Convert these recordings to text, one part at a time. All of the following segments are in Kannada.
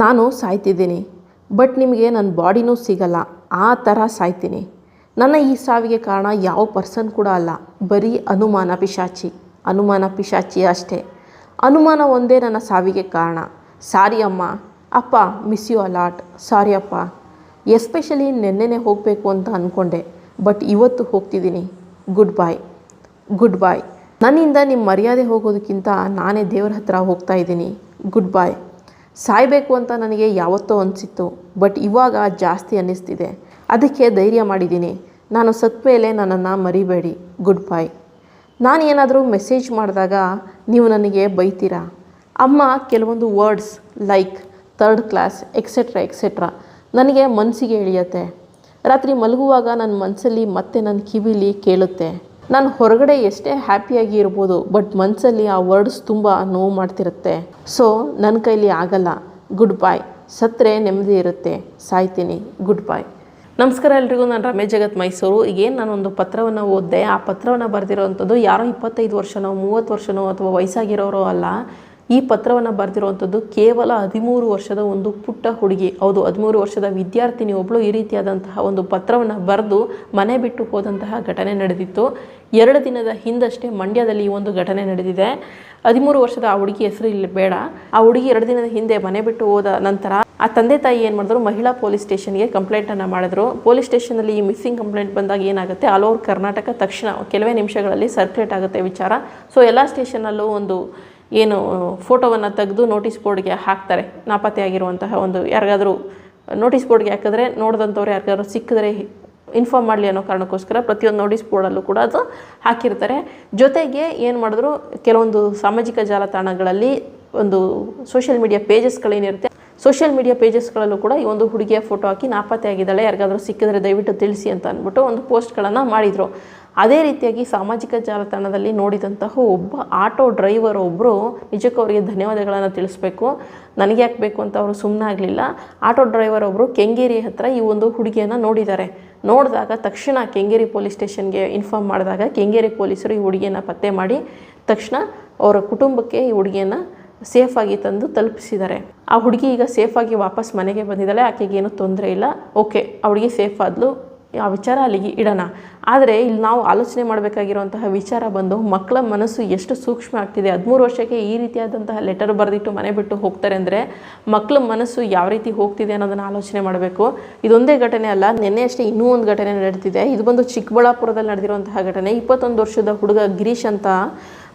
ನಾನು ಸಾಯ್ತಿದ್ದೀನಿ, ಬಟ್ ನಿಮಗೆ ನನ್ನ ಬಾಡಿನೂ ಸಿಗಲ್ಲ. ಆ ಥರ ಸಾಯ್ತೀನಿ. ನನ್ನ ಈ ಸಾವಿಗೆ ಕಾರಣ ಯಾವ ಪರ್ಸನ್ ಕೂಡ ಅಲ್ಲ. ಬರೀ ಅನುಮಾನ ಪಿಶಾಚಿ. ಅನುಮಾನ ಪಿಶಾಚಿ ಅಷ್ಟೇ. ಅನುಮಾನ ಒಂದೇ ನನ್ನ ಸಾವಿಗೆ ಕಾರಣ. ಸಾರಿ ಅಮ್ಮ. ಅಪ್ಪ ಮಿಸ್ ಯು ಅಲಾಟ್ ಸಾರಿ ಅಪ್ಪ. ಎಸ್ಪೆಷಲಿ ನೆನ್ನೆನೇ ಹೋಗಬೇಕು ಅಂತ ಅಂದ್ಕೊಂಡೆ ಬಟ್ ಇವತ್ತು ಹೋಗ್ತಿದ್ದೀನಿ. ಗುಡ್ ಬಾಯ್ ಗುಡ್ ಬಾಯ್ ನನ್ನಿಂದ ನಿಮ್ಮ ಮರ್ಯಾದೆ ಹೋಗೋದಕ್ಕಿಂತ ನಾನೇ ದೇವ್ರ ಹತ್ರ ಹೋಗ್ತಾ ಇದ್ದೀನಿ. ಗುಡ್ ಬಾಯ್ ಸಾಯಬೇಕು ಅಂತ ನನಗೆ ಯಾವತ್ತೋ ಅನಿಸಿತ್ತು, ಬಟ್ ಇವಾಗ ಜಾಸ್ತಿ ಅನ್ನಿಸ್ತಿದೆ. ಅದಕ್ಕೆ ಧೈರ್ಯ ಮಾಡಿದ್ದೀನಿ. ನಾನು ಸತ್ತ ಮೇಲೆ ನನ್ನನ್ನು ಮರಿಬೇಡಿ. ಗುಡ್ ಬಾಯ್ ನಾನು ಏನಾದರೂ ಮೆಸೇಜ್ ಮಾಡಿದಾಗ ನೀವು ನನಗೆ ಬೈತೀರಾ? ಅಮ್ಮ, ಕೆಲವೊಂದು words like third class etcetera etcetera ನನಗೆ ಮನಸ್ಸಿಗೆ ಇಳಿಯತ್ತೆ. ರಾತ್ರಿ ಮಲಗುವಾಗ ನನ್ನ ಮನಸ್ಸಲ್ಲಿ ಮತ್ತೆ ನನ್ನ ಕಿವಿಲಿ ಕೇಳುತ್ತೆ. ನಾನು ಹೊರಗಡೆ ಎಷ್ಟೇ ಹ್ಯಾಪಿಯಾಗಿ ಇರ್ಬೋದು ಬಟ್ ಮನಸ್ಸಲ್ಲಿ ಆ ವರ್ಡ್ಸ್ ತುಂಬ ನೋವು ಮಾಡ್ತಿರುತ್ತೆ. ಸೊ ನನ್ನ ಕೈಲಿ ಆಗಲ್ಲ. ಗುಡ್ ಬಾಯ್ ಸತ್ತರೆ ನೆಮ್ಮದಿ ಇರುತ್ತೆ. ಸಾಯ್ತೀನಿ. ಗುಡ್ ಬಾಯ್ ನಮಸ್ಕಾರ ಎಲ್ರಿಗೂ. ನಾನು ರಮೇಶ್ ಜಗತ್ ಮೈಸೂರು. ಈಗೇನು ನಾನೊಂದು ಪತ್ರವನ್ನು ಓದಿದೆ. ಆ ಪತ್ರವನ್ನು ಬರೆದಿರೋವಂಥದ್ದು ಯಾರೋ ಇಪ್ಪತ್ತೈದು ವರ್ಷನೋ, ಮೂವತ್ತು ವರ್ಷನೋ ಅಥವಾ ವಯಸ್ಸಾಗಿರೋರೋ ಅಲ್ಲ. ಈ ಪತ್ರವನ್ನು ಬರೆದಿರುವಂಥದ್ದು ಕೇವಲ ಹದಿಮೂರು ವರ್ಷದ ಒಂದು ಪುಟ್ಟ ಹುಡುಗಿ. ಹೌದು, ಹದಿಮೂರು ವರ್ಷದ ವಿದ್ಯಾರ್ಥಿನಿ ಒಬ್ಬಳು ಈ ರೀತಿಯಾದಂತಹ ಒಂದು ಪತ್ರವನ್ನು ಬರೆದು ಮನೆ ಬಿಟ್ಟು ಹೋದಂತಹ ಘಟನೆ ನಡೆದಿತ್ತು. ಎರಡು ದಿನದ ಹಿಂದಷ್ಟೇ ಮಂಡ್ಯದಲ್ಲಿ ಈ ಒಂದು ಘಟನೆ ನಡೆದಿದೆ. ಹದಿಮೂರು ವರ್ಷದ ಆ ಹುಡುಗಿ ಹೆಸರು ಇಲ್ಲಿ ಬೇಡ. ಆ ಹುಡುಗಿ ಎರಡು ದಿನದ ಹಿಂದೆ ಮನೆ ಬಿಟ್ಟು ಹೋದ ನಂತರ ಆ ತಂದೆ ತಾಯಿ ಏನು ಮಾಡಿದ್ರು? ಮಹಿಳಾ ಪೊಲೀಸ್ ಸ್ಟೇಷನ್ಗೆ ಕಂಪ್ಲೇಂಟನ್ನು ಮಾಡಿದ್ರು. ಪೊಲೀಸ್ ಸ್ಟೇಷನಲ್ಲಿ ಈ ಮಿಸ್ಸಿಂಗ್ ಕಂಪ್ಲೇಂಟ್ ಬಂದಾಗ ಏನಾಗುತ್ತೆ? ಆಲ್ ಓವರ್ ಕರ್ನಾಟಕ ತಕ್ಷಣ ಕೆಲವೇ ನಿಮಿಷಗಳಲ್ಲಿ ಸರ್ಕ್ಯುಲೇಟ್ ಆಗುತ್ತೆ ವಿಚಾರ. ಸೊ ಎಲ್ಲ ಸ್ಟೇಷನಲ್ಲೂ ಒಂದು ಏನು ಫೋಟೋವನ್ನು ತೆಗೆದು ನೋಟಿಸ್ ಬೋರ್ಡ್ಗೆ ಹಾಕ್ತಾರೆ. ನಾಪತ್ತೆಯಾಗಿರುವಂತಹ ಒಂದು ಯಾರಿಗಾದರೂ ನೋಟಿಸ್ ಬೋರ್ಡ್ಗೆ ಹಾಕಿದ್ರೆ ನೋಡಿದಂಥವ್ರು ಯಾರಿಗಾದ್ರು ಸಿಕ್ಕಿದ್ರೆ ಇನ್ಫಾರ್ಮ್ ಮಾಡಲಿ ಅನ್ನೋ ಕಾರಣಕ್ಕೋಸ್ಕರ ಪ್ರತಿಯೊಂದು ನೋಟಿಸ್ ಬೋರ್ಡಲ್ಲೂ ಕೂಡ ಅದು ಹಾಕಿರ್ತಾರೆ. ಜೊತೆಗೆ ಏನು ಮಾಡಿದ್ರು, ಕೆಲವೊಂದು ಸಾಮಾಜಿಕ ಜಾಲತಾಣಗಳಲ್ಲಿ ಒಂದು ಸೋಷಿಯಲ್ ಮೀಡಿಯಾ ಪೇಜಸ್ಗಳೇನಿರುತ್ತೆ ಸೋಷಿಯಲ್ ಮೀಡಿಯಾ ಪೇಜಸ್ಗಳಲ್ಲೂ ಕೂಡ ಈ ಒಂದು ಹುಡುಗಿಯ ಫೋಟೋ ಹಾಕಿ ನಾಪತ್ತೆ ಆಗಿದ್ದಾಳೆ ಯಾರಿಗಾದರೂ ಸಿಕ್ಕಿದ್ರೆ ದಯವಿಟ್ಟು ತಿಳಿಸಿ ಅಂತ ಅಂದ್ಬಿಟ್ಟು ಒಂದು ಪೋಸ್ಟ್ಗಳನ್ನು ಮಾಡಿದರು. ಅದೇ ರೀತಿಯಾಗಿ ಸಾಮಾಜಿಕ ಜಾಲತಾಣದಲ್ಲಿ ನೋಡಿದಂತಹ ಒಬ್ಬ ಆಟೋ ಡ್ರೈವರ್ ಒಬ್ಬರು ನಿಜಕ್ಕೂ ಅವರಿಗೆ ಧನ್ಯವಾದಗಳನ್ನು ತಿಳಿಸ್ಬೇಕು. ನನಗೆ ಯಾಕೆ ಬೇಕು ಅಂತ ಅವರು ಸುಮ್ಮನೆ ಆಗಲಿಲ್ಲ. ಆಟೋ ಡ್ರೈವರ್ ಒಬ್ಬರು ಕೆಂಗೇರಿ ಹತ್ರ ಈ ಒಂದು ಹುಡುಗಿಯನ್ನು ನೋಡಿದ್ದಾರೆ. ನೋಡಿದಾಗ ತಕ್ಷಣ ಕೆಂಗೇರಿ ಪೊಲೀಸ್ ಸ್ಟೇಷನ್ಗೆ ಇನ್ಫಾರ್ಮ್ ಮಾಡಿದಾಗ ಕೆಂಗೇರಿ ಪೊಲೀಸರು ಈ ಹುಡುಗಿಯನ್ನು ಪತ್ತೆ ಮಾಡಿ, ತಕ್ಷಣ ಅವರ ಕುಟುಂಬಕ್ಕೆ ಈ ಹುಡುಗಿಯನ್ನು ಸೇಫಾಗಿ ತಂದು ತಲುಪಿಸಿದ್ದಾರೆ. ಆ ಹುಡುಗಿ ಈಗ ಸೇಫಾಗಿ ವಾಪಸ್ ಮನೆಗೆ ಬಂದಿದ್ದಾಳೆ. ಆಕೆಗೆ ಏನೂ ತೊಂದರೆ ಇಲ್ಲ. ಓಕೆ ಆ ಹುಡುಗಿ ಸೇಫ್ ಆದ್ಲು. ಆ ವಿಚಾರ ಅಲ್ಲಿಗೆ ಇಡೋಣ. ಆದರೆ ಇಲ್ಲಿ ನಾವು ಆಲೋಚನೆ ಮಾಡಬೇಕಾಗಿರುವಂತಹ ವಿಚಾರ ಬಂದು ಮಕ್ಕಳ ಮನಸ್ಸು ಎಷ್ಟು ಸೂಕ್ಷ್ಮ ಆಗ್ತಿದೆ. ಹದಿಮೂರು ವರ್ಷಕ್ಕೆ ಈ ರೀತಿಯಾದಂತಹ ಲೆಟರ್ ಬರೆದಿಟ್ಟು ಮನೆ ಬಿಟ್ಟು ಹೋಗ್ತಾರೆ ಅಂದರೆ ಮಕ್ಕಳ ಮನಸ್ಸು ಯಾವ ರೀತಿ ಹೋಗ್ತಿದೆ ಅನ್ನೋದನ್ನು ಆಲೋಚನೆ ಮಾಡಬೇಕು. ಇದೊಂದೇ ಘಟನೆ ಅಲ್ಲ, ನಿನ್ನೆ ಅಷ್ಟೇ ಇನ್ನೂ ಒಂದು ಘಟನೆ ನಡೆದಿದೆ ಇದು ಬಂದು ಚಿಕ್ಕಬಳ್ಳಾಪುರದಲ್ಲಿ ನಡೆದಿರುವಂತಹ ಘಟನೆ. ಇಪ್ಪತ್ತೊಂದು ವರ್ಷದ ಹುಡುಗ ಗಿರೀಶ್ ಅಂತ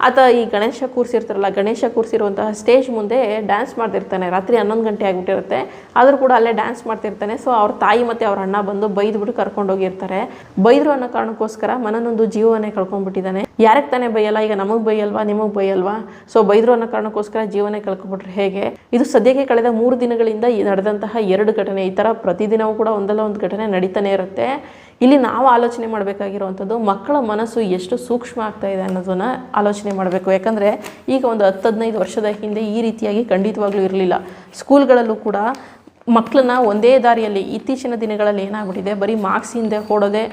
ಆತ ಈ ಗಣೇಶ ಕೂರಿಸಿರ್ತಾರಲ್ಲ, ಗಣೇಶ ಕೂರಿಸಿರುವಂತಹ ಸ್ಟೇಜ್ ಮುಂದೆ ಡ್ಯಾನ್ಸ್ ಮಾಡ್ತಿರ್ತಾನೆ. ರಾತ್ರಿ ಹನ್ನೊಂದು ಗಂಟೆ ಆಗಿಬಿಟ್ಟಿರುತ್ತೆ. ಆದರೂ ಕೂಡ ಅಲ್ಲೇ ಡ್ಯಾನ್ಸ್ ಮಾಡ್ತಿರ್ತಾನೆ. ಸೊ ಅವ್ರ ತಾಯಿ ಮತ್ತು ಅವ್ರ ಅಣ್ಣ ಬಂದು ಬೈದ್ಬಿಟ್ಟು ಕರ್ಕೊಂಡೋಗಿರ್ತಾರೆ ಬೈದ್ರು ಅನ್ನೋ ಕಾರಣಕ್ಕೋಸ್ಕರ ಮನನೊಂದು ಜೀವನೇ ಕಳ್ಕೊಂಡ್ಬಿಟ್ಟಿದ್ದಾನೆ. ಯಾರಿಗೆ ತಾನೇ ಬೈಯಲ್ಲ? ಈಗ ನಮಗೆ ಬೈಯಲ್ವಾ? ನಿಮಗೆ ಬೈಯಲ್ವಾ? ಸೊ ಬೈದ್ರು ಅನ್ನೋ ಕಾರಣಕ್ಕೋಸ್ಕರ ಜೀವನೇ ಕಳ್ಕೊಂಡ್ಬಿಟ್ರೆ ಹೇಗೆ? ಇದು ಸದ್ಯಕ್ಕೆ ಕಳೆದ ಮೂರು ದಿನಗಳಿಂದ ನಡೆದಂತಹ ಎರಡು ಘಟನೆ, ಈ ಥರ ಪ್ರತಿದಿನವೂ ಕೂಡ ಒಂದಲ್ಲ ಒಂದು ಘಟನೆ ನಡೀತಾನೆ ಇರುತ್ತೆ. ಇಲ್ಲಿ ನಾವು ಆಲೋಚನೆ ಮಾಡಬೇಕಾಗಿರುವಂಥದ್ದು ಮಕ್ಕಳ ಮನಸ್ಸು ಎಷ್ಟು ಸೂಕ್ಷ್ಮ ಆಗ್ತಾ ಇದೆ ಅನ್ನೋದನ್ನು ಆಲೋಚನೆ ಮಾಡಬೇಕು. ಯಾಕಂದರೆ ಈಗ ಒಂದು ಹತ್ತು, ಹದಿನೈದು ವರ್ಷದ ಹಿಂದೆ ಈ ರೀತಿಯಾಗಿ ಖಂಡಿತವಾಗ್ಲೂ ಇರಲಿಲ್ಲ. ಸ್ಕೂಲ್ಗಳಲ್ಲೂ ಕೂಡ ಮಕ್ಕಳನ್ನ ಒಂದೇ ದಾರಿಯಲ್ಲಿ ಇತ್ತೀಚಿನ ದಿನಗಳಲ್ಲಿ ಏನಾಗ್ಬಿಟ್ಟಿದೆ, ಬರೀ ಮಾರ್ಕ್ಸ್ ಹಿಂದೆ ಓಡೋದೆ,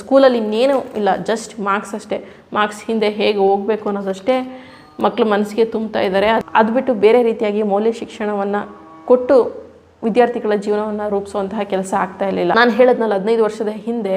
ಸ್ಕೂಲಲ್ಲಿ ಇನ್ನೇನು ಇಲ್ಲ, ಜಸ್ಟ್ ಮಾರ್ಕ್ಸ್ ಅಷ್ಟೇ. ಮಾರ್ಕ್ಸ್ ಹಿಂದೆ ಹೇಗೆ ಹೋಗಬೇಕು ಅನ್ನೋದಷ್ಟೇ ಮಕ್ಕಳ ಮನಸ್ಸಿಗೆ ತುಂಬ್ತಾ ಇದ್ದಾರೆ. ಅದು ಬಿಟ್ಟು ಬೇರೆ ರೀತಿಯಾಗಿ ಮೌಲ್ಯ ಶಿಕ್ಷಣವನ್ನು ಕೊಟ್ಟು ವಿದ್ಯಾರ್ಥಿಗಳ ಜೀವನವನ್ನು ರೂಪಿಸುವಂತಹ ಕೆಲಸ ಆಗ್ತಾ ಇರಲಿಲ್ಲ. ನಾನು ಹೇಳದ್ನಲ್ಲ, ಹದಿನೈದು ವರ್ಷದ ಹಿಂದೆ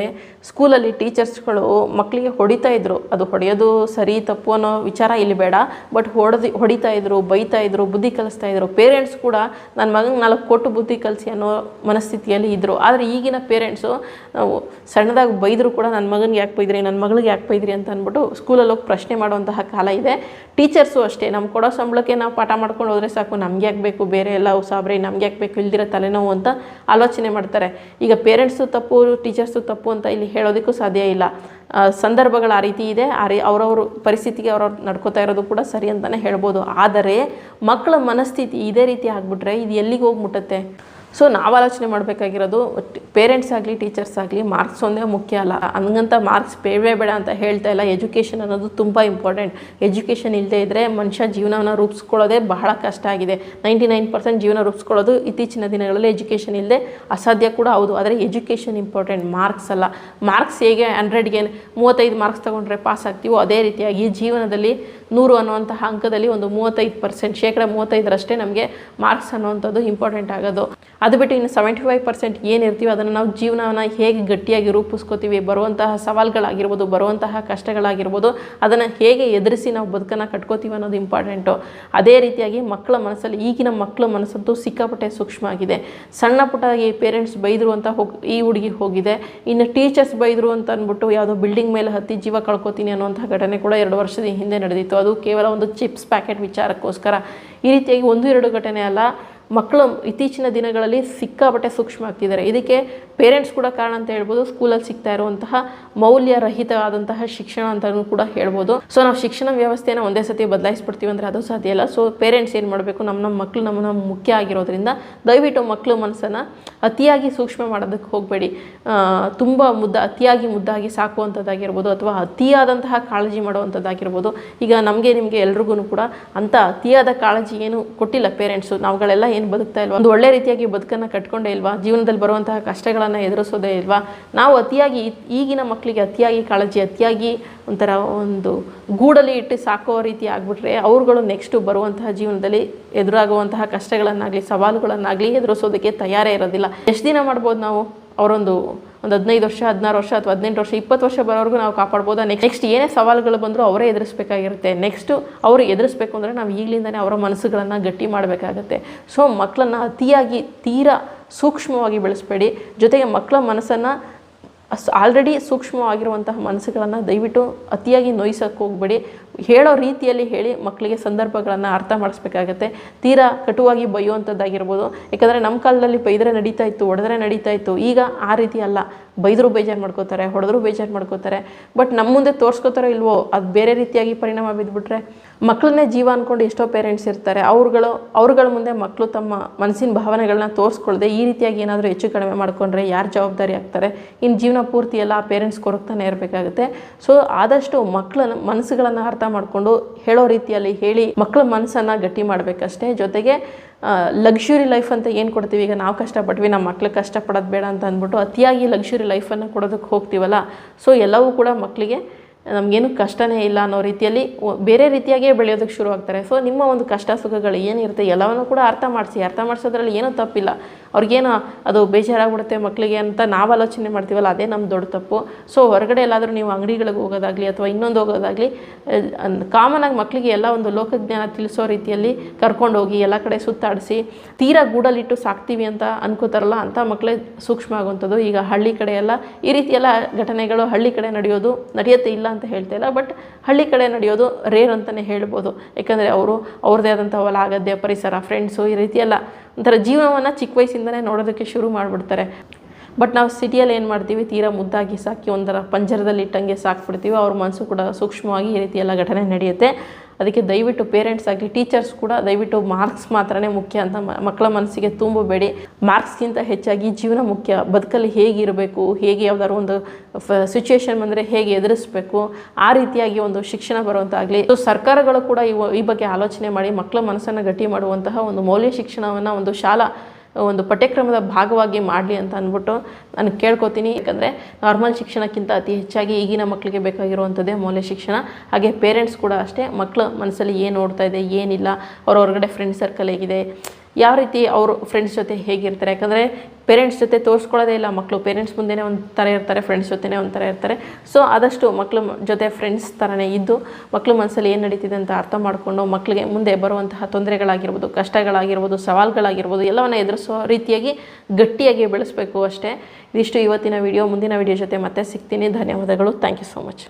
ಸ್ಕೂಲಲ್ಲಿ ಟೀಚರ್ಸ್ಗಳು ಮಕ್ಕಳಿಗೆ ಹೊಡಿತಾ ಇದ್ರು. ಅದು ಹೊಡೆಯೋದು ಸರಿ, ತಪ್ಪು ಅನ್ನೋ ವಿಚಾರ ಇಲ್ಲಿ ಬೇಡ. ಬಟ್ ಹೊಡೆದು, ಹೊಡಿತಾ ಇದ್ರು, ಬೈತಾ ಇದ್ರು, ಬುದ್ಧಿ ಕಲಿಸ್ತಾ ಇದ್ರು. ಪೇರೆಂಟ್ಸ್ ಕೂಡ ನನ್ನ ಮಗನ ನಾಲ್ಕು ಕೊಟ್ಟು ಬುದ್ಧಿ ಕಲಿಸಿ ಅನ್ನೋ ಮನಸ್ಥಿತಿಯಲ್ಲಿ ಇದ್ದರು ಆದರೆ ಈಗಿನ ಪೇರೆಂಟ್ಸು, ನಾವು ಸಣ್ಣದಾಗಿ ಬೈದರೂ ಕೂಡ ನನ್ನ ಮಗನಿಗೆ ಯಾಕೆ ಬೈದ್ರಿ ನನ್ನ ಮಗಳಿಗೆ ಯಾಕೆ ಬೈದ್ರಿ ಅಂತ ಅಂದ್ಬಿಟ್ಟು ಸ್ಕೂಲಲ್ಲಿ ಹೋಗಿ ಪ್ರಶ್ನೆ ಮಾಡುವಂತಹ ಕಾಲ ಇದೆ. ಟೀಚರ್ಸು ಅಷ್ಟೇ. ನಮ್ಗೆ ಕೊಡೋ ಸಂಬಳಕ್ಕೆ ನಾವು ಪಾಠ ಮಾಡ್ಕೊಂಡು ಹೋದರೆ ಸಾಕು. ನಮ್ಗೆ ಯಾಕೆ ಬೇಕು? ಬೇರೆ ಎಲ್ಲ ಉಸಾಬ್ರಿ, ನಮ್ಗೆ ಯಾಕೆ ಬೇಕು? ಇಲ್ದಿರೋ ತಲೆನೋವು ಅಂತ ಆಲೋಚನೆ ಮಾಡ್ತಾರೆ. ಈಗ ಪೇರೆಂಟ್ಸು ತಪ್ಪು, ಟೀಚರ್ಸು ತಪ್ಪು ಅಂತ ಇಲ್ಲಿ ಹೇಳೋದಕ್ಕೂ ಸಾಧ್ಯ ಇಲ್ಲ. ಸಂದರ್ಭಗಳು ಆ ರೀತಿ ಇದೆ. ಆ ರೀ, ಅವ್ರವ್ರ ಪರಿಸ್ಥಿತಿಗೆ ಅವ್ರವ್ರು ನಡ್ಕೋತಾ ಇರೋದು ಕೂಡ ಸರಿ ಅಂತಲೇ ಹೇಳ್ಬೋದು. ಆದರೆ ಮಕ್ಕಳ ಮನಸ್ಥಿತಿ ಇದೇ ರೀತಿ ಆಗಿಬಿಟ್ರೆ ಇದು ಎಲ್ಲಿಗೆ ಹೋಗಿ ಮುಟ್ಟುತ್ತೆ ಸೊ ನಾವು ಆಲೋಚನೆ ಮಾಡಬೇಕಾಗಿರೋದು ಪೇರೆಂಟ್ಸ್ ಆಗಲಿ ಟೀಚರ್ಸ್ ಆಗಲಿ ಮಾರ್ಕ್ಸ್ ಒಂದೇ ಮುಖ್ಯ ಅಲ್ಲ. ಹಂಗಂತ ಮಾರ್ಕ್ಸ್ ಬೇಡವೇ ಬೇಡ ಅಂತ ಹೇಳ್ತಾ ಇಲ್ಲ. ಎಜುಕೇಷನ್ ಅನ್ನೋದು ತುಂಬ ಇಂಪಾರ್ಟೆಂಟ್ ಎಜುಕೇಷನ್ ಇಲ್ಲದೆ ಇದ್ದರೆ ಮನುಷ್ಯ ಜೀವನವನ್ನು ರೂಪಿಸ್ಕೊಳ್ಳೋದೇ ಬಹಳ ಕಷ್ಟ ಆಗಿದೆ. ನೈಂಟಿ ನೈನ್ ಪರ್ಸೆಂಟ್ ಜೀವನ ರೂಪಿಸ್ಕೊಳ್ಳೋದು ಇತ್ತೀಚಿನ ದಿನಗಳಲ್ಲಿ ಎಜುಕೇಷನ್ ಇಲ್ಲದೆ ಅಸಾಧ್ಯ ಕೂಡ ಹೌದು. ಆದರೆ ಎಜುಕೇಷನ್ ಇಂಪಾರ್ಟೆಂಟ್ ಮಾರ್ಕ್ಸ್ ಅಲ್ಲ. ಮಾರ್ಕ್ಸ್ ಹೇಗೆ ಹಂಡ್ರೆಡ್ಗೆ ಮೂವತ್ತೈದು ಮಾರ್ಕ್ಸ್ ತೊಗೊಂಡ್ರೆ ಪಾಸ್ ಆಗ್ತೀವೋ ಅದೇ ರೀತಿಯಾಗಿ ಜೀವನದಲ್ಲಿ ನೂರು ಅನ್ನುವಂತಹ ಅಂಕದಲ್ಲಿ ಒಂದು ಮೂವತ್ತೈದು ಪರ್ಸೆಂಟ್ ಶೇಕಡ ಮೂವತ್ತೈದರಷ್ಟೇ ನಮಗೆ ಮಾರ್ಕ್ಸ್ ಅನ್ನುವಂಥದ್ದು ಇಂಪಾರ್ಟೆಂಟ್ ಆಗೋದು. ಅದು ಬಿಟ್ಟು ಇನ್ನು ಸೆವೆಂಟಿ ಫೈವ್ ಪರ್ಸೆಂಟ್ ಏನಿರ್ತೀವಿ ಅದನ್ನು ನಾವು ಜೀವನವನ್ನು ಹೇಗೆ ಗಟ್ಟಿಯಾಗಿ ರೂಪಿಸ್ಕೋತೀವಿ, ಬರುವಂತಹ ಸವಾಲುಗಳಾಗಿರ್ಬೋದು, ಬರುವಂತಹ ಕಷ್ಟಗಳಾಗಿರ್ಬೋದು, ಅದನ್ನು ಹೇಗೆ ಎದುರಿಸಿ ನಾವು ಬದುಕನ್ನು ಕಟ್ಕೋತೀವಿ ಅನ್ನೋದು ಇಂಪಾರ್ಟೆಂಟು ಅದೇ ರೀತಿಯಾಗಿ ಮಕ್ಕಳ ಮನಸ್ಸಲ್ಲಿ, ಈಗಿನ ಮಕ್ಕಳ ಮನಸ್ಸಂತೂ ಸಿಕ್ಕಾಪಟ್ಟೆ ಸೂಕ್ಷ್ಮ ಆಗಿದೆ. ಸಣ್ಣ ಪೇರೆಂಟ್ಸ್ ಬೈದರು ಅಂತ ಹೋಗಿ, ಈ ಹುಡುಗಿ ಹೋಗಿದೆ. ಇನ್ನು ಟೀಚರ್ಸ್ ಬೈದರು ಅಂತ ಅಂದ್ಬಿಟ್ಟು ಯಾವುದೋ ಬಿಲ್ಡಿಂಗ್ ಮೇಲೆ ಹತ್ತಿ ಜೀವ ಕಳ್ಕೊತೀನಿ ಅನ್ನುವಂಥ ಘಟನೆ ಕೂಡ ಎರಡು ವರ್ಷದ ಹಿಂದೆ ನಡೆದಿತ್ತು. ಅದು ಕೇವಲ ಒಂದು ಚಿಪ್ಸ್ ಪ್ಯಾಕೆಟ್ ವಿಚಾರಕ್ಕೋಸ್ಕರ. ಈ ರೀತಿಯಾಗಿ ಒಂದು, ಎರಡು ಘಟನೆ ಅಲ್ಲ. ಮಕ್ಕಳು ಇತ್ತೀಚಿನ ದಿನಗಳಲ್ಲಿ ಸಿಕ್ಕಾಪಟ್ಟೆ ಸೂಕ್ಷ್ಮ ಆಗ್ತಿದ್ದಾರೆ. ಇದಕ್ಕೆ ಪೇರೆಂಟ್ಸ್ ಕೂಡ ಕಾರಣ ಅಂತ ಹೇಳ್ಬೋದು. ಸ್ಕೂಲಲ್ಲಿ ಸಿಗ್ತಾ ಇರುವಂತಹ ಮೌಲ್ಯರಹಿತವಾದಂತಹ ಶಿಕ್ಷಣ ಅಂತಲೂ ಕೂಡ ಹೇಳ್ಬೋದು. ಸೊ, ನಾವು ಶಿಕ್ಷಣ ವ್ಯವಸ್ಥೆಯನ್ನು ಒಂದೇ ಸತಿ ಬದಲಾಯಿಸ್ಬಿಡ್ತೀವಿ ಅಂದರೆ ಅದು ಸಾಧ್ಯ ಇಲ್ಲ. ಸೊ, ಪೇರೆಂಟ್ಸ್ ಏನು ಮಾಡಬೇಕು? ನಮ್ಮ ನಮ್ಮ ಮಕ್ಕಳು ನಮ್ಮ ನಮ್ಮ ಮುಖ್ಯ ಆಗಿರೋದ್ರಿಂದ ದಯವಿಟ್ಟು ಮಕ್ಕಳು ಮನಸ್ಸನ್ನು ಅತಿಯಾಗಿ ಸೂಕ್ಷ್ಮ ಮಾಡೋದಕ್ಕೆ ಹೋಗಬೇಡಿ. ತುಂಬ ಮುದ್ದ, ಅತಿಯಾಗಿ ಮುದ್ದಾಗಿ ಸಾಕುವಂಥದ್ದಾಗಿರ್ಬೋದು ಅಥವಾ ಅತಿಯಾದಂತಹ ಕಾಳಜಿ ಮಾಡುವಂಥದ್ದಾಗಿರ್ಬೋದು. ಈಗ ನಮಗೆ ನಿಮಗೆ ಎಲ್ರಿಗೂ ಕೂಡ ಅಂಥ ಅತಿಯಾದ ಕಾಳಜಿ ಏನು ಕೊಟ್ಟಿಲ್ಲ ಪೇರೆಂಟ್ಸು. ನಾವುಗಳೆಲ್ಲ ಏನು ಬದುಕ್ತಾ ಇಲ್ವಾ? ಒಂದು ಒಳ್ಳೆ ರೀತಿಯಾಗಿ ಬದುಕನ್ನು ಕಟ್ಕೊಂಡೇ ಇಲ್ವಾ? ಜೀವನದಲ್ಲಿ ಬರುವಂತಹ ಕಷ್ಟಗಳನ್ನು ಎದುರಿಸೋದೇ ಇಲ್ವಾ? ನಾವು ಅತಿಯಾಗಿ ಈಗಿನ ಮಕ್ಕಳಿಗೆ ಅತಿಯಾಗಿ ಕಾಳಜಿ, ಅತಿಯಾಗಿ ಒಂಥರ ಒಂದು ಗೂಡಲ್ಲಿ ಇಟ್ಟು ಸಾಕೋ ರೀತಿ ಆಗಿಬಿಟ್ರೆ ಅವ್ರುಗಳು ನೆಕ್ಸ್ಟು ಬರುವಂತಹ ಜೀವನದಲ್ಲಿ ಎದುರಾಗುವಂತಹ ಕಷ್ಟಗಳನ್ನಾಗಲಿ, ಸವಾಲುಗಳನ್ನಾಗಲಿ ಎದುರಿಸೋದಕ್ಕೆ ತಯಾರೇ ಇರೋದಿಲ್ಲ. ಎಷ್ಟು ದಿನ ಮಾಡ್ಬೋದು ನಾವು? ಅವರೊಂದು ಒಂದು ಹದಿನೈದು ವರ್ಷ, ಹದಿನಾರು ವರ್ಷ ಅಥವಾ ಹದಿನೆಂಟು ವರ್ಷ, ಇಪ್ಪತ್ತು ವರ್ಷ ಬರೋವರೆಗೂ ನಾವು ಕಾಪಾಡ್ಬೋದು? ನೆಕ್ಸ್ಟ್ ಏನೇ ಸವಾಲುಗಳು ಬಂದರೂ ಅವರೇ ಎದುರಿಸಬೇಕಾಗಿರುತ್ತೆ. ನೆಕ್ಸ್ಟು ಅವರು ಎದುರಿಸ್ಬೇಕು ಅಂದರೆ ನಾವು ಈಗಲಿಂದನೇ ಅವರ ಮನಸ್ಸುಗಳನ್ನು ಗಟ್ಟಿ ಮಾಡಬೇಕಾಗತ್ತೆ. ಸೊ ಮಕ್ಕಳನ್ನು ಅತಿಯಾಗಿ ತೀರಾ ಸೂಕ್ಷ್ಮವಾಗಿ ಬೆಳೆಸಬೇಡಿ. ಜೊತೆಗೆ ಮಕ್ಕಳ ಮನಸ್ಸನ್ನು ಆಲ್ರೆಡಿ ಸೂಕ್ಷ್ಮವಾಗಿರುವಂತಹ ಮನಸ್ಸುಗಳನ್ನು ದಯವಿಟ್ಟು ಅತಿಯಾಗಿ ನೋಯಿಸೋಕ್ಕೆ ಹೋಗಬೇಡಿ. ಹೇಳೋ ರೀತಿಯಲ್ಲಿ ಹೇಳಿ ಮಕ್ಕಳಿಗೆ ಸಂದರ್ಭಗಳನ್ನು ಅರ್ಥ ಮಾಡಿಸ್ಬೇಕಾಗತ್ತೆ. ತೀರಾ ಕಟುವಾಗಿ ಬೈಯುವಂಥದ್ದಾಗಿರ್ಬೋದು. ಯಾಕಂದರೆ ನಮ್ಮ ಕಾಲದಲ್ಲಿ ಬೈದರೆ ನಡೀತಾ ಇತ್ತು, ಹೊಡೆದ್ರೆ ನಡೀತಾ ಇತ್ತು. ಈಗ ಆ ರೀತಿ ಅಲ್ಲ. ಬೈದರೂ ಬೇಜಾರು ಮಾಡ್ಕೋತಾರೆ, ಹೊಡೆದ್ರು ಬೇಜಾರು ಮಾಡ್ಕೋತಾರೆ. ಬಟ್ ನಮ್ಮ ಮುಂದೆ ತೋರಿಸ್ಕೋತಾರೋ ಇಲ್ವೋ, ಅದು ಬೇರೆ ರೀತಿಯಾಗಿ ಪರಿಣಾಮ ಬಿದ್ದುಬಿಟ್ರೆ ಮಕ್ಕಳನ್ನೇ ಜೀವ ಅಂದ್ಕೊಂಡು ಎಷ್ಟೋ ಪೇರೆಂಟ್ಸ್ ಇರ್ತಾರೆ. ಅವ್ರುಗಳು, ಅವ್ರುಗಳ ಮುಂದೆ ಮಕ್ಕಳು ತಮ್ಮ ಮನಸ್ಸಿನ ಭಾವನೆಗಳನ್ನ ತೋರಿಸ್ಕೊಳ್ಳದೆ ಈ ರೀತಿಯಾಗಿ ಏನಾದರೂ ಹೆಚ್ಚು ಕಡಿಮೆ ಮಾಡ್ಕೊಂಡ್ರೆ ಯಾರು ಜವಾಬ್ದಾರಿ ಆಗ್ತಾರೆ? ಇನ್ನು ಜೀವನ ಪೂರ್ತಿ ಎಲ್ಲ ಪೇರೆಂಟ್ಸ್ ಕೊರಗ್ತಾನೆ ಇರಬೇಕಾಗುತ್ತೆ. ಸೊ ಆದಷ್ಟು ಮಕ್ಕಳ ಮನಸ್ಸುಗಳನ್ನು ಅರ್ಥ ಮಾಡಿಕೊಂಡು ಹೇಳೋ ರೀತಿಯಲ್ಲಿ ಹೇಳಿ ಮಕ್ಕಳ ಮನಸ್ಸನ್ನು ಗಟ್ಟಿ ಮಾಡಬೇಕಷ್ಟೇ. ಜೊತೆಗೆ ಲಕ್ಸುರಿ ಲೈಫ್ ಅಂತ ಏನು ಕೊಡ್ತೀವಿ? ಈಗ ನಾವು ಕಷ್ಟಪಟ್ವಿ ನಮ್ಮ ಮಕ್ಳಿಗೆ ಕಷ್ಟಪಡೋದು ಬೇಡ ಅಂತ ಅಂದ್ಬಿಟ್ಟು ಅತಿಯಾಗಿ ಲಕ್ಸುರಿ ಲೈಫನ್ನು ಕೊಡೋದಕ್ಕೆ ಹೋಗ್ತೀವಲ್ಲ? ಸೊ ಎಲ್ಲವೂ ಕೂಡ ಮಕ್ಕಳಿಗೆ ನಮಗೇನು ಕಷ್ಟನೇ ಇಲ್ಲ ಅನ್ನೋ ರೀತಿಯಲ್ಲಿ ಬೇರೆ ರೀತಿಯಾಗಿಯೇ ಬೆಳೆಯೋದಕ್ಕೆ ಶುರು ಆಗ್ತಾರೆ ಸೊ ನಿಮ್ಮ ಒಂದು ಕಷ್ಟ ಸುಖಗಳು ಏನಿರುತ್ತೆ ಎಲ್ಲವನ್ನು ಕೂಡ ಅರ್ಥ ಮಾಡಿಸಿ. ಅರ್ಥ ಮಾಡಿಸೋದ್ರಲ್ಲಿ ಏನೂ ತಪ್ಪಿಲ್ಲ. ಅವ್ರಿಗೇನು ಅದು ಬೇಜಾರಾಗ್ಬಿಡುತ್ತೆ ಮಕ್ಕಳಿಗೆ ಅಂತ ನಾವು ಆಲೋಚನೆ ಮಾಡ್ತೀವಲ್ಲ, ಅದೇ ನಮ್ಮ ದೊಡ್ಡ ತಪ್ಪು. ಸೊ ಹೊರಗಡೆ ಎಲ್ಲಾದರೂ ನೀವು ಅಂಗಡಿಗಳಿಗೆ ಹೋಗೋದಾಗಲಿ ಅಥವಾ ಇನ್ನೊಂದು ಹೋಗೋದಾಗಲಿ ಕಾಮನಾಗಿ ಮಕ್ಕಳಿಗೆ ಎಲ್ಲ ಒಂದು ಲೋಕಜ್ಞಾನ ತಿಳಿಸೋ ರೀತಿಯಲ್ಲಿ ಕರ್ಕೊಂಡು ಹೋಗಿ ಎಲ್ಲ ಕಡೆ ಸುತ್ತಾಡಿಸಿ, ತೀರಾ ಗೂಡಲ್ಲಿಟ್ಟು ಸಾಕ್ತೀವಿ ಅಂತ ಅನ್ಕೋತಾರಲ್ಲ ಅಂಥ ಮಕ್ಕಳೇ ಸೂಕ್ಷ್ಮ ಆಗುವಂಥದ್ದು. ಈಗ ಹಳ್ಳಿ ಕಡೆ ಎಲ್ಲ ಈ ರೀತಿಯೆಲ್ಲ ಘಟನೆಗಳು ಹಳ್ಳಿ ಕಡೆ ನಡೆಯೋದು ನಡೆಯುತ್ತೆ ಇಲ್ಲ ಅಂತ ಹೇಳ್ತಾ ಇಲ್ಲ. ಬಟ್ ಹಳ್ಳಿ ಕಡೆ ನಡೆಯೋದು ರೇರ್ ಅಂತಲೇ ಹೇಳ್ಬೋದು. ಯಾಕಂದರೆ ಅವರು, ಅವ್ರದ್ದೇ ಆದಂಥ ಹೊಲ ಗದ್ದೆ ಪರಿಸರ ಫ್ರೆಂಡ್ಸು ಈ ರೀತಿ ಎಲ್ಲ ಒಂಥರ ಜೀವನವನ್ನು ಚಿಕ್ಕ ವಯಸ್ಸಿಂದಲೇ ನೋಡೋದಕ್ಕೆ ಶುರು ಮಾಡಿಬಿಡ್ತಾರೆ. ಬಟ್ ನಾವು ಸಿಟಿಯಲ್ಲಿ ಏನು ಮಾಡ್ತೀವಿ? ತೀರಾ ಮುದ್ದಾಗಿ ಸಾಕಿ ಒಂಥರ ಪಂಜರದಲ್ಲಿ ಇಟ್ಟಂಗೆ ಸಾಕ್ಬಿಡ್ತೀವಿ. ಅವ್ರ ಮನಸ್ಸು ಕೂಡ ಸೂಕ್ಷ್ಮವಾಗಿ ಈ ರೀತಿ ಎಲ್ಲ ಘಟನೆ ನಡೆಯುತ್ತೆ. ಅದಕ್ಕೆ ದಯವಿಟ್ಟು ಪೇರೆಂಟ್ಸ್ ಆಗಲಿ ಟೀಚರ್ಸ್ ಕೂಡ ದಯವಿಟ್ಟು ಮಾರ್ಕ್ಸ್ ಮಾತ್ರನೇ ಮುಖ್ಯ ಅಂತ ಮಕ್ಕಳ ಮನಸ್ಸಿಗೆ ತುಂಬಬೇಡಿ. ಮಾರ್ಕ್ಸ್ಗಿಂತ ಹೆಚ್ಚಾಗಿ ಜೀವನ ಮುಖ್ಯ. ಬದುಕಲ್ಲಿ ಹೇಗಿರಬೇಕು, ಹೇಗೆ ಯಾವ್ದಾದ್ರು ಒಂದು ಸಿಚುಯೇಷನ್ ಬಂದರೆ ಹೇಗೆ ಎದುರಿಸಬೇಕು, ಆ ರೀತಿಯಾಗಿ ಒಂದು ಶಿಕ್ಷಣ ಬರುವಂತಾಗಲಿ. ಸೊ ಸರ್ಕಾರಗಳು ಕೂಡ ಈ ಈ ಬಗ್ಗೆ ಆಲೋಚನೆ ಮಾಡಿ ಮಕ್ಕಳ ಮನಸ್ಸನ್ನು ಗಟ್ಟಿ ಮಾಡುವಂತಹ ಒಂದು ಮೌಲ್ಯ ಶಿಕ್ಷಣವನ್ನು ಒಂದು ಶಾಲಾ ಒಂದು ಪಠ್ಯಕ್ರಮದ ಭಾಗವಾಗಿ ಮಾಡಲಿ ಅಂತ ಅಂದ್ಬಿಟ್ಟು ನಾನು ಕೇಳ್ಕೊತೀನಿ. ಯಾಕಂದರೆ ನಾರ್ಮಲ್ ಶಿಕ್ಷಣಕ್ಕಿಂತ ಅತಿ ಹೆಚ್ಚಾಗಿ ಈಗಿನ ಮಕ್ಕಳಿಗೆ ಬೇಕಾಗಿರುವಂಥದ್ದೇ ಮೌಲ್ಯ ಶಿಕ್ಷಣ. ಹಾಗೆ ಪೇರೆಂಟ್ಸ್ ಕೂಡ ಅಷ್ಟೇ ಮಕ್ಕಳ ಮನಸ್ಸಲ್ಲಿ ಏನು ನೋಡ್ತಾ ಇದೆ, ಏನಿಲ್ಲ. ಅವ್ರ ಹೊರಗಡೆ ಫ್ರೆಂಡ್ ಸರ್ಕಲ್ ಹೇಗಿದೆ. ಯಾವ ರೀತಿ ಅವರು ಫ್ರೆಂಡ್ಸ್ ಜೊತೆ ಹೇಗಿರ್ತಾರೆ? ಯಾಕಂದರೆ ಪೇರೆಂಟ್ಸ್ ಜೊತೆ ತೋರಿಸ್ಕೊಳ್ಳೋದೇ ಇಲ್ಲ. ಮಕ್ಕಳು ಪೇರೆಂಟ್ಸ್ ಮುಂದೆನೇ ಒಂಥರ ಥರ ಇರ್ತಾರೆ ಫ್ರೆಂಡ್ಸ್ ಜೊತೆನೇ ಒಂಥರ ಥರ ಇರ್ತಾರೆ. ಸೊ ಆದಷ್ಟು ಮಕ್ಕಳು ಜೊತೆ ಫ್ರೆಂಡ್ಸ್ ಥರನೇ ಇದ್ದು ಮಕ್ಕಳು ಮನಸ್ಸಲ್ಲಿ ಏನು ನಡೀತಿದೆ ಅಂತ ಅರ್ಥ ಮಾಡಿಕೊಂಡು ಮಕ್ಕಳಿಗೆ ಮುಂದೆ ಬರುವಂತಹ ತೊಂದರೆಗಳಾಗಿರ್ಬೋದು, ಕಷ್ಟಗಳಾಗಿರ್ಬೋದು, ಸವಾಲುಗಳಾಗಿರ್ಬೋದು, ಎಲ್ಲವನ್ನು ಎದುರಿಸೋ ರೀತಿಯಾಗಿ ಗಟ್ಟಿಯಾಗಿ ಬೆಳೆಸಬೇಕು ಅಷ್ಟೇ. ಇದಿಷ್ಟು ಇವತ್ತಿನ ವಿಡಿಯೋ ಮುಂದಿನ ವಿಡಿಯೋ ಜೊತೆ ಮತ್ತೆ ಸಿಗ್ತೀನಿ. ಧನ್ಯವಾದಗಳು. Thank you so much